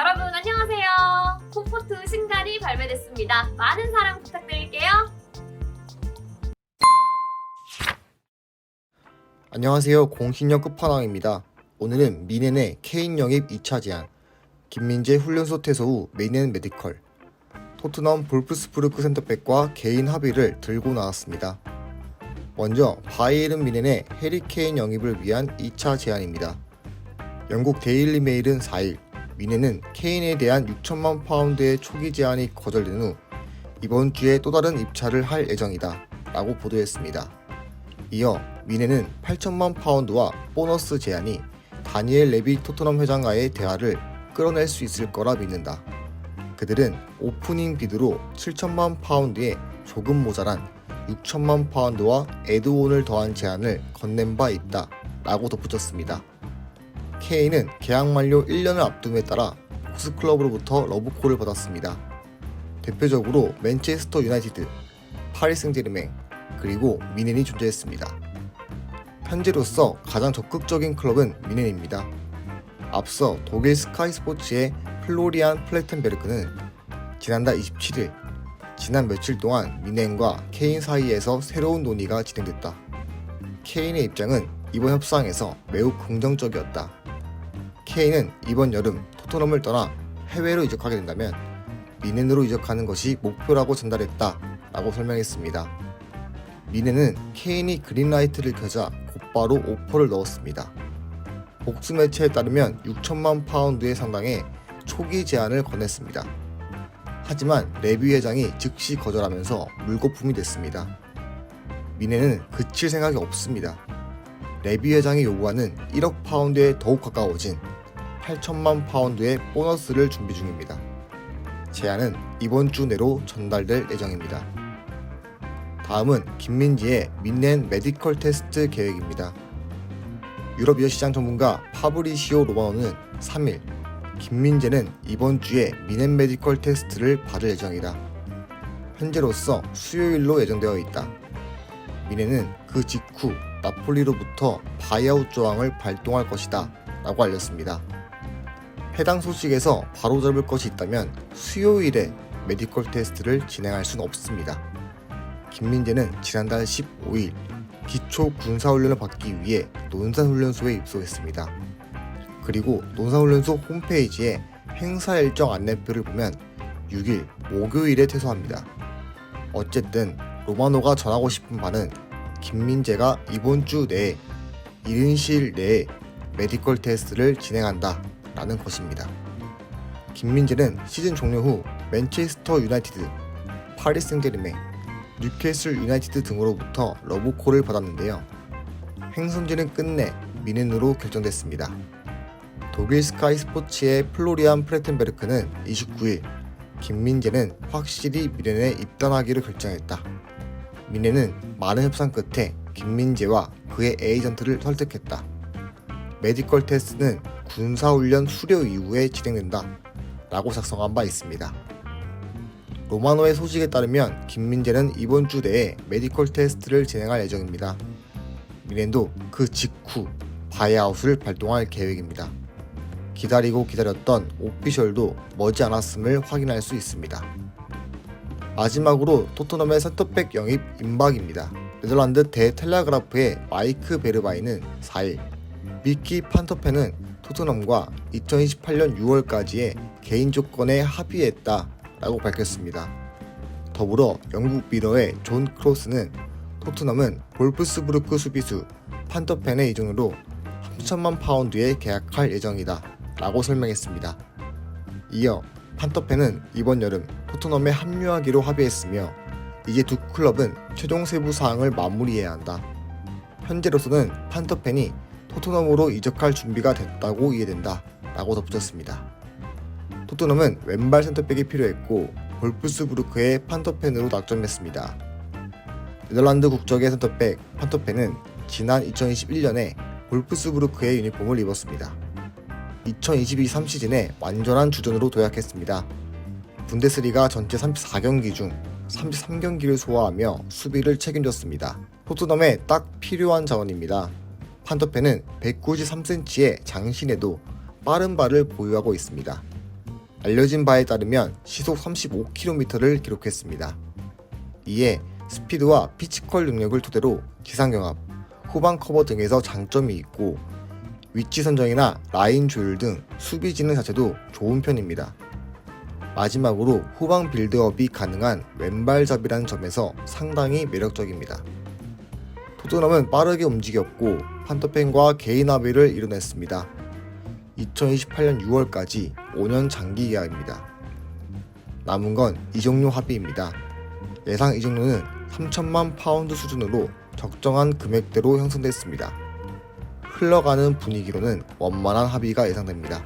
여러분 안녕하세요. 콤포트 신갈이 발매됐습니다. 많은 사랑 부탁드릴게요. 안녕하세요. 공신력 끝판왕입니다. 오늘은 미넨의 케인 영입 2차 제안, 김민재 훈련소 퇴소 후 미넨 메디컬, 토트넘 볼프스부르크 센터백과 개인 합의를 들고 나왔습니다. 먼저 바이에른 미넨의 해리 케인 영입을 위한 2차 제안입니다. 영국 데일리 메일은 4일 미넨은 케인에 대한 6천만 파운드의 초기 제안이 거절된 후 이번 주에 또 다른 입찰을 할 예정이다 라고 보도했습니다. 이어 미네는 8천만 파운드와 보너스 제안이 다니엘 레비 토트넘 회장과의 대화를 끌어낼 수 있을 거라 믿는다. 그들은 오프닝 비드로 7천만 파운드에 조금 모자란 6천만 파운드와 에드온을 더한 제안을 건넨 바 있다. 라고 덧붙였습니다. 케인은 계약 만료 1년을 앞둠에 따라 고스클럽으로부터 러브콜을 받았습니다. 대표적으로 맨체스터 유나이티드, 파리 생제르맹, 그리고 미넨이 존재했습니다. 현재로서 가장 적극적인 클럽은 미넨입니다. 앞서 독일 스카이 스포츠의 플로리안 플레텐베르크는 지난달 27일 지난 며칠 동안 미넨과 케인 사이에서 새로운 논의가 진행됐다. 케인의 입장은 이번 협상에서 매우 긍정적이었다. 케인은 이번 여름 토트넘을 떠나 해외로 이적하게 된다면 미넨으로 이적하는 것이 목표라고 전달했다. 라고 설명했습니다. 미네는 케인이 그린라이트를 켜자 곧바로 오퍼를 넣었습니다. 복수 매체에 따르면 6천만 파운드에 상당의 초기 제안을 건넸습니다. 하지만 레비 회장이 즉시 거절하면서 물거품이 됐습니다. 미네는 그칠 생각이 없습니다. 레비 회장이 요구하는 1억 파운드에 더욱 가까워진 8천만 파운드의 보너스를 준비 중입니다. 제안은 이번 주 내로 전달될 예정입니다. 다음은 김민지의 민넨 메디컬 테스트 계획입니다. 유럽 여시장 전문가 파브리시오 로마노는 3일 김민재는 이번 주에 미넨 메디컬 테스트를 받을 예정이다. 현재로서 수요일로 예정되어 있다. 미넨은 그 직후 나폴리로부터 바이아웃 조항을 발동할 것이다 라고 알렸습니다. 해당 소식에서 바로잡을 것이 있다면 수요일에 메디컬 테스트를 진행할 수는 없습니다. 김민재는 지난달 15일 기초 군사훈련을 받기 위해 논산훈련소에 입소했습니다. 그리고 논산훈련소 홈페이지에 행사 일정 안내표를 보면 6일 목요일에 퇴소합니다. 어쨌든 로마노가 전하고 싶은 바는 김민재가 이번 주 내에 이른 시일 내에 메디컬 테스트를 진행한다 라는 것입니다. 김민재는 시즌 종료 후 맨체스터 유나이티드, 파리 생제르맹, 뉴캐슬 유나이티드 등으로부터 러브콜을 받았는데요. 행선지는 끝내 미넨으로 결정됐습니다. 독일 스카이 스포츠의 플로리안 프레텐베르크는 29일 김민재는 확실히 미넨에 입단하기로 결정했다. 미넨은 많은 협상 끝에 김민재와 그의 에이전트를 설득했다. 메디컬 테스트는 군사훈련 수료 이후에 진행된다. 라고 작성한 바 있습니다. 로마노의 소식에 따르면 김민재는 이번 주 내에 메디컬 테스트를 진행할 예정입니다. 미넨도 그 직후 바이아웃을 발동할 계획입니다. 기다리고 기다렸던 오피셜도 머지않았음을 확인할 수 있습니다. 마지막으로 토트넘의 센터백 영입 임박입니다. 네덜란드 대텔라그라프의 마이크 베르바이는 4일 미키 판터펜은 토트넘과 2028년 6월까지의 개인 조건에 합의했다 라고 밝혔습니다. 더불어 영국 미러의 존 크로스는 토트넘은 볼프스부르크 수비수 판터펜의 이전으로 3천만 파운드에 계약할 예정이다 라고 설명했습니다. 이어 판터펜은 이번 여름 토트넘에 합류하기로 합의했으며 이제 두 클럽은 최종 세부 사항을 마무리해야 한다. 현재로서는 판터펜이 토트넘으로 이적할 준비가 됐다고 이해된다 라고 덧붙였습니다. 토트넘은 왼발 센터백이 필요했고 볼프스부르크의 판터펜으로 낙점했습니다. 네덜란드 국적의 센터백 판터펜은 지난 2021년에 볼프스부르크의 유니폼을 입었습니다. 2022-3 시즌에 완전한 주전으로 도약했습니다. 분데스리가 전체 34경기 중 33경기를 소화하며 수비를 책임졌습니다. 토트넘에 딱 필요한 자원입니다. 판터펜은 193cm의 장신에도 빠른 발을 보유하고 있습니다. 알려진 바에 따르면 시속 35km를 기록했습니다. 이에 스피드와 피치컬 능력을 토대로 기상경합, 후방 커버 등에서 장점이 있고 위치 선정이나 라인 조율 등 수비 지능 자체도 좋은 편입니다. 마지막으로 후방 빌드업이 가능한 왼발잡이라는 점에서 상당히 매력적입니다. 토트넘은 빠르게 움직였고 판터펜과 개인 합의를 이뤄냈습니다. 2028년 6월까지 5년 장기 계약입니다. 남은 건 이적료 합의입니다. 예상 이적료는 3천만 파운드 수준으로 적정한 금액대로 형성됐습니다. 흘러가는 분위기로는 원만한 합의가 예상됩니다.